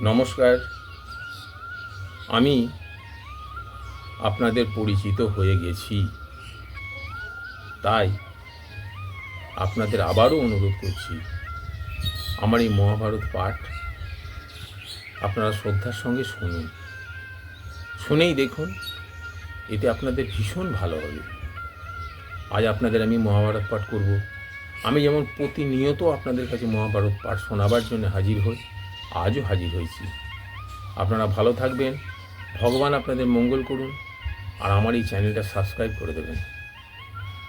নমস্কার। আমি আপনাদের পরিচিত হয়ে গেছি। তাই আপনাদের আবারও অনুরোধ করছি, আমার এই মহাভারত পাঠ আপনারা শ্রদ্ধার সঙ্গে শুনুন। শুনেই দেখুন, এতে আপনাদের ভীষণ ভালো হবে। আজ আপনাদের আমি মহাভারত পাঠ করব। আমি যেমন প্রতিনিয়ত আপনাদের কাছে মহাভারত পাঠ শোনাবার জন্য হাজির হই আজও হাজির হয়েছি। আপনারা ভালো থাকবেন, ভগবান আপনাদের মঙ্গল করুন, আর আমার এই চ্যানেলটা সাবস্ক্রাইব করে দেবেন।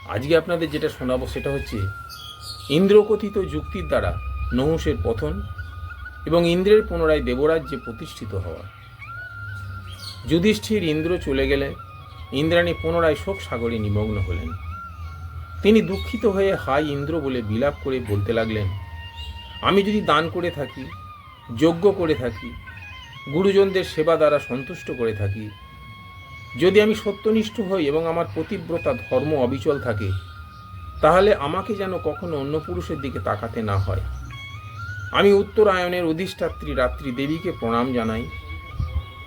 আজকে আপনাদের যেটা শোনাবো সেটা হচ্ছে, ইন্দ্রকথিত যুক্তির দ্বারা নহুষের পথন এবং ইন্দ্রের পুনরায় দেবরাজ্যে প্রতিষ্ঠিত হওয়া। যুধিষ্ঠির ইন্দ্র চলে গেলে ইন্দ্রাণী পুনরায় শোক সাগরে নিমগ্ন হলেন। তিনি দুঃখিত হয়ে হাই ইন্দ্র বলে বিলাপ করে বলতে লাগলেন, আমি যদি দান করে থাকি যজ্ঞ করে থাকি, গুরুজনদের সেবা দ্বারা সন্তুষ্ট করে থাকি। যদি আমি সত্যনিষ্ঠ হই এবং আমার পতিব্রতা ধর্ম অবিচল থাকে, তাহলে আমাকে যেন কখনো অন্য পুরুষের দিকে তাকাতে না হয়। আমি উত্তরায়ণের অধিষ্ঠাত্রী রাত্রি দেবীকে প্রণাম জানাই।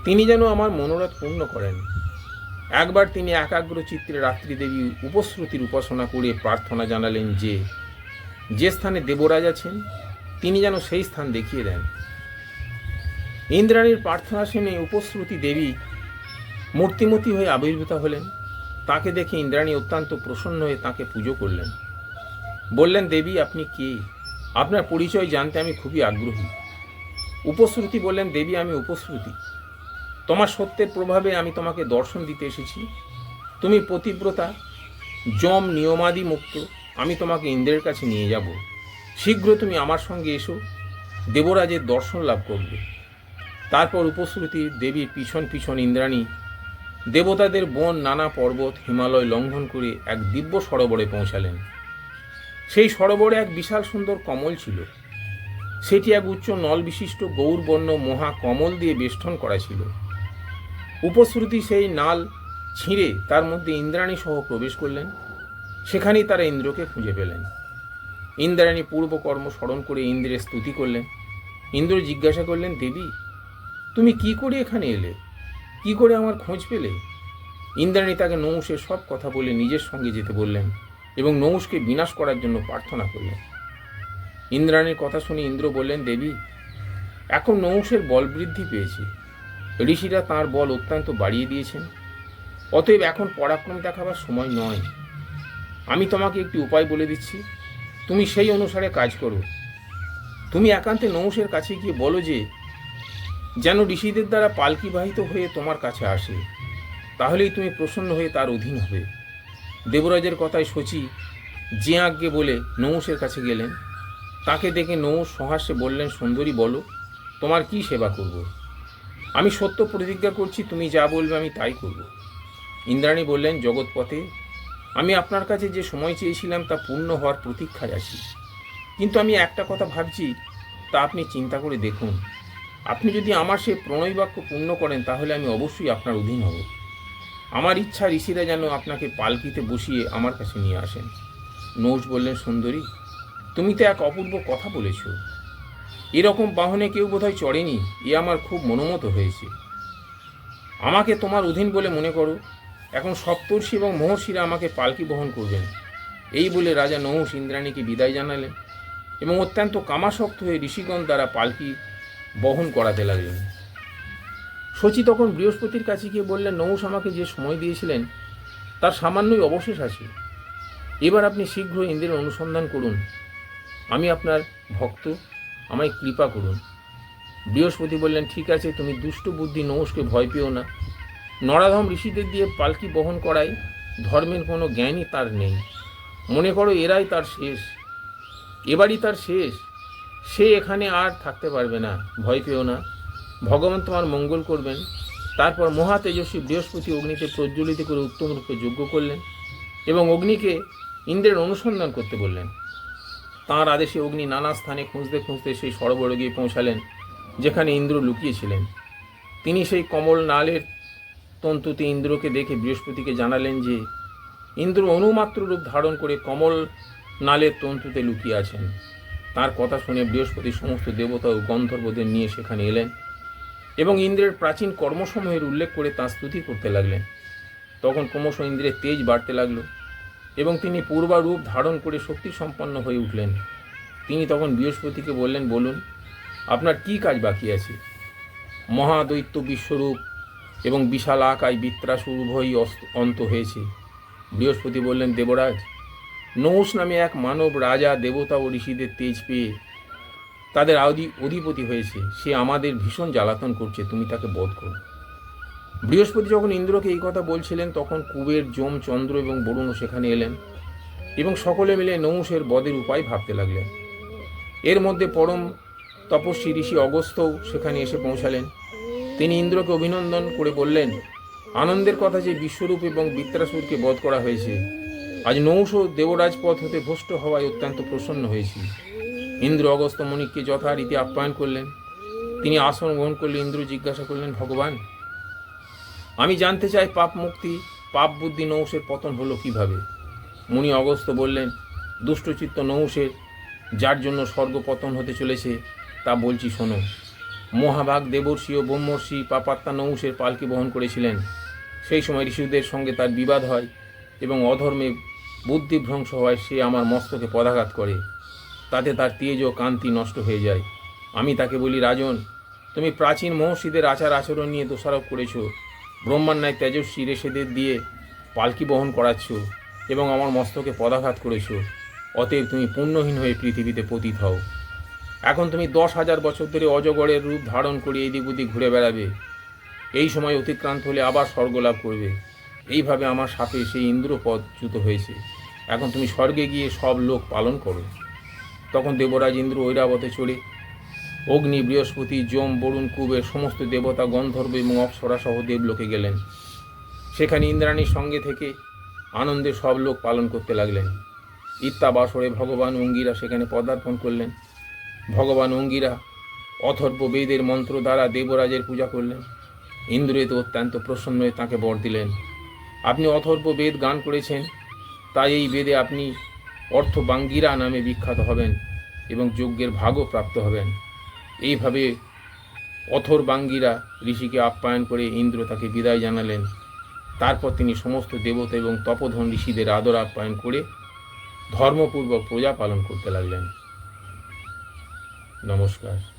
তিনি যেন আমার মনোরথ পূর্ণ করেন। একবার তিনি একাগ্র চিত্রে রাত্রি দেবী উপশ্রুতির উপাসনা করে প্রার্থনা জানালেন যে যে স্থানে দেবরাজ আছেন, তিনি যেন সেই স্থান দেখিয়ে দেন। ইন্দ্রাণীর প্রার্থনা শুনে উপশ্রুতি দেবী মূর্তিমতী হয়ে আবির্ভূত হলেন। তাকে দেখে ইন্দ্রাণী অত্যন্ত প্রসন্ন হয়ে তাকে পুজো করলেন। বললেন, দেবী, আপনি কে? আপনার পরিচয় জানতে আমি খুবই আগ্রহী। উপশ্রুতি বললেন, দেবী, আমি উপশ্রুতি। তোমার সত্যের প্রভাবে আমি তোমাকে দর্শন দিতে এসেছি। তুমি পতিব্রতা, যম নিয়মাদি মুক্ত, আমি তোমাকে ইন্দ্রের কাছে নিয়ে যাব। শীঘ্র তুমি আমার সঙ্গে এসো, দেবরাজের দর্শন লাভ করবে। তারপর উপশ্রুতি দেবীর পিছন পিছন ইন্দ্রাণী, দেবতাদের বন, নানা পর্বত, হিমালয় লঙ্ঘন করে এক দিব্য সরোবরে পৌঁছালেন। সেই সরোবরে এক বিশাল সুন্দর কমল ছিল। সেটি এক উচ্চ নল বিশিষ্ট গৌরবর্ণ মহা কমল দিয়ে বেষ্টন করা ছিল। উপশ্রুতি সেই নাল ছিঁড়ে তার মধ্যে ইন্দ্রাণী সহ প্রবেশ করলেন। সেখানেই তারা ইন্দ্রকে খুঁজে পেলেন। ইন্দ্রাণী পূর্বকর্ম স্মরণ করে ইন্দ্রের স্তুতি করলেন। ইন্দ্র জিজ্ঞাসা করলেন, দেবী তুমি কি করে এখানে এলে? কি করে আমার খোঁজ পেলে? ইন্দ্রাণী তাকে নৌষের সব কথা বলে নিজের সঙ্গে যেতে বললেন এবং নৌষকে বিনাশ করার জন্য প্রার্থনা করলেন। ইন্দ্রাণীর কথা শুনে ইন্দ্র বললেন, দেবী, এখন নৌষের বল বৃদ্ধি পেয়েছে। ঋষিরা তার বল অত্যন্ত বাড়িয়ে দিয়েছেন। অতএব এখন পরাক্রম দেখাবার সময় নয়। আমি তোমাকে একটি উপায় বলে দিচ্ছি। তুমি সেই অনুসারে কাজ করো। তুমি একান্তে নৌষের কাছে গিয়ে বলো যে যেন ঋষিদের দ্বারা পালকি বাহিত হয়ে তোমার কাছে আসে, তাহলেই তুমি প্রসন্ন হয়ে তার অধীন হবে। দেবরাজের কথায় শচী যে আজ্ঞে বলে নৌষের কাছে গেলেন, তাকে দেখে নৌষ সহাস্যে বললেন, সুন্দরী বলো, তোমার কি সেবা করব? আমি সত্য প্রতিজ্ঞা করছি, তুমি যা বলবে আমি তাই করব। ইন্দ্রাণী বললেন, জগৎপথে আমি আপনার কাছে যে সময় চেয়েছিলাম, তা পূর্ণ হওয়ার প্রতীক্ষায় আছি। কিন্তু আমি একটা কথা ভাবছি, তা আপনি চিন্তা করে দেখুন। আপনি যদি আমার সে প্রণয় বাক্য পূর্ণ করেন, তাহলে আমি অবশ্যই আপনার অধীন হব। আমার ইচ্ছা ঋষিরা যেন আপনাকে পালকিতে বসিয়ে আমার কাছে নিয়ে আসেন। নৌজ বললেন, সুন্দরী, তুমি তো এক অপূর্ব কথা বলেছ। এরকম বাহনে কেউ বোধহয় চড়েনি, এ আমার খুব মনোমত হয়েছে। আমাকে তোমার অধীন বলে মনে করো। এখন সপ্তর্ষি এবং মহর্ষিরা আমাকে পালকি বহন করবেন। এই বলে রাজা নহুষ ইন্দ্রাণীকে বিদায় জানালেন এবং অত্যন্ত কামাসক্ত হয়ে ঋষিগণ দ্বারা পালকি বহন করাতে লাগলেন শচী তখন বৃহস্পতির কাছে গিয়ে বললেন নৌষ আমাকে যে সময় দিয়েছিলেন, তার সামান্যই অবশেষ আছে। এবার আপনি শীঘ্র ইন্দ্রের অনুসন্ধান করুন। আমি আপনার ভক্ত, আমায় কৃপা করুন। বৃহস্পতি বললেন, ঠিক আছে, তুমি দুষ্ট বুদ্ধি নৌষকে ভয় পেও না। নরাধম ঋষিদের দিয়ে পালকি বহন করায় ধর্মের কোনো জ্ঞানই তার নেই। মনে করো এরাই তার শেষ। এবারই তার শেষ। সে এখানে আর থাকতে পারবে না। ভয় পেও না। ভগবান তোমার মঙ্গল করবেন। তারপর মহা তেজস্বী বৃহস্পতি অগ্নিকে প্রজ্বলিত করে উত্তম রূপে যজ্ঞ করলেন এবং অগ্নিকে ইন্দ্রের অনুসন্ধান করতে বললেন। তাঁর আদেশে অগ্নি নানা স্থানে খুঁজতে খুঁজতে সেই সরোবরে গিয়ে পৌঁছালেন, যেখানে ইন্দ্র লুকিয়েছিলেন। তিনি সেই কমল নালের তন্তুতে ইন্দ্রকে দেখে বৃহস্পতিকে জানালেন যে, ইন্দ্র অনুমাত্র রূপ ধারণ করে কমল নালের তন্তুতে লুকিয়ে আছেন। তার কথা শুনে বৃহস্পতি সমস্ত দেবতা ও গন্ধর্বদের নিয়ে সেখানে এলেন এবং ইন্দ্রের প্রাচীন কর্মসমূহের উল্লেখ করে তাঁর স্তুতি করতে লাগলেন। তখন ক্রমশ ইন্দ্রের তেজ বাড়তে লাগল এবং তিনি পূর্বারূপ ধারণ করে শক্তি সম্পন্ন হয়ে উঠলেন। তিনি তখন বৃহস্পতিকে বললেন, বলুন, আপনার কি কাজ বাকি আছে? মহাদৈত্য বিশ্বরূপ এবং বিশাল আকায় বিত্রাসুর উভয়ই অন্ত হয়েছে। বৃহস্পতি বললেন, দেবরাজ নৌস নামে এক মানব রাজা দেবতা ও ঋষিদের তেজ পেয়ে তাদের আদি অধিপতি হয়েছে। সে আমাদের ভীষণ জ্বালাতন করছে, তুমি তাকে বধ করো। বৃহস্পতি যখন ইন্দ্রকে এই কথা বলছিলেন, তখন কুবের, যম, চন্দ্র এবং বরুণও সেখানে এলেন এবং সকলে মিলে নৌসের বদের উপায় ভাবতে লাগলেন। এর মধ্যে পরম তপস্বী ঋষি অগস্ত্যও সেখানে এসে পৌঁছালেন। তিনি ইন্দ্রকে অভিনন্দন করে বললেন, আনন্দের কথা যে বিশ্বরূপ এবং বিত্রাসুরকে বধ করা হয়েছে আজ নৌশ দেবরাজ পথ হতে ভ্রষ্ট হওয়ায় অত্যন্ত প্রসন্ন হয়েছি। ইন্দ্র অগস্ত মণিককে যথারীতি আপ্যায়ন করলেন। তিনি আসন গ্রহণ করলে ইন্দ্র জিজ্ঞাসা করলেন, ভগবান, আমি জানতে চাই পাপ মুক্তি, পাপ বুদ্ধি নৌসের পতন হলো কীভাবে? মুনি অগস্ত বললেন, দুষ্টচিত্ত নৌসের যার জন্য স্বর্গ পতন হতে চলেছে, তা বলছি শোনো। মহাভাগ দেবর্ষি ও ব্রহ্মর্ষি পাপাত্তা নৌসের পালকি বহন করেছিলেন। সেই সময় ঋষিদের সঙ্গে তার বিবাদ হয় এবং অধর্মে বুদ্ধিভ্রংশ হয়, সে আমার মস্তকে পদাঘাত করে। তাতে তার তেজ ও কান্তি নষ্ট হয়ে যায়। আমি তাকে বলি, রাজন, তুমি প্রাচীন মহর্ষিদের আচার আচরণ নিয়ে দোষারোপ করেছ। ব্রহ্মার ন্যায় তেজস্বী রেশেদের দিয়ে পালকি বহন করাচ্ছ এবং আমার মস্তকে পদাঘাত করেছ। অতএব তুমি পূর্ণহীন হয়ে পৃথিবীতে পতিত হও। এখন তুমি দশ হাজার বছর ধরে অজগরের রূপ ধারণ করে এদিক ওদিক ঘুরে বেড়াবে। এই সময় অতিক্রান্ত হলে আবার স্বর্গলাভ করবে। এইভাবে আমার সাপে সেই ইন্দ্রপদ চ্যুত হয়েছে। এখন তুমি স্বর্গে গিয়ে সব লোক পালন করো। তখন দেবরাজ ইন্দ্র ঐরাবতে চড়ে অগ্নি, বৃহস্পতি, যম, বরুণ, কুবের সমস্ত দেবতা, গন্ধর্ব এবং অপ্সরা সহ দেবলোকে গেলেন। সেখানে ইন্দ্রাণীর সঙ্গে থেকে আনন্দে সব লোক পালন করতে লাগলেন। ইত্যাবাসরে ভগবান অঙ্গিরা সেখানে পদার্পণ করলেন। ভগবান অঙ্গিরা অথর্ব বেদের মন্ত্র দ্বারা দেবরাজের পূজা করলেন। ইন্দ্র এতে অত্যন্ত প্রসন্ন হয়ে তাঁকে বর দিলেন। আপনি বেদ গান করেছেন, তাই এই বেদে আপনি অর্থবাঙ্গিরা নামে বিখ্যাত হবেন এবং যজ্ঞের ভাগও প্রাপ্ত হবেন। এইভাবে অথর্বাঙ্গিরা ঋষিকে আপ্যায়ন করে ইন্দ্র তাকে বিদায় জানালেন। তারপর তিনি সমস্ত দেবতা এবং তপোধন ঋষিদের আদর আপ্যায়ন করে ধর্মপূর্বক প্রজা পালন করতে লাগলেন। নমস্কার।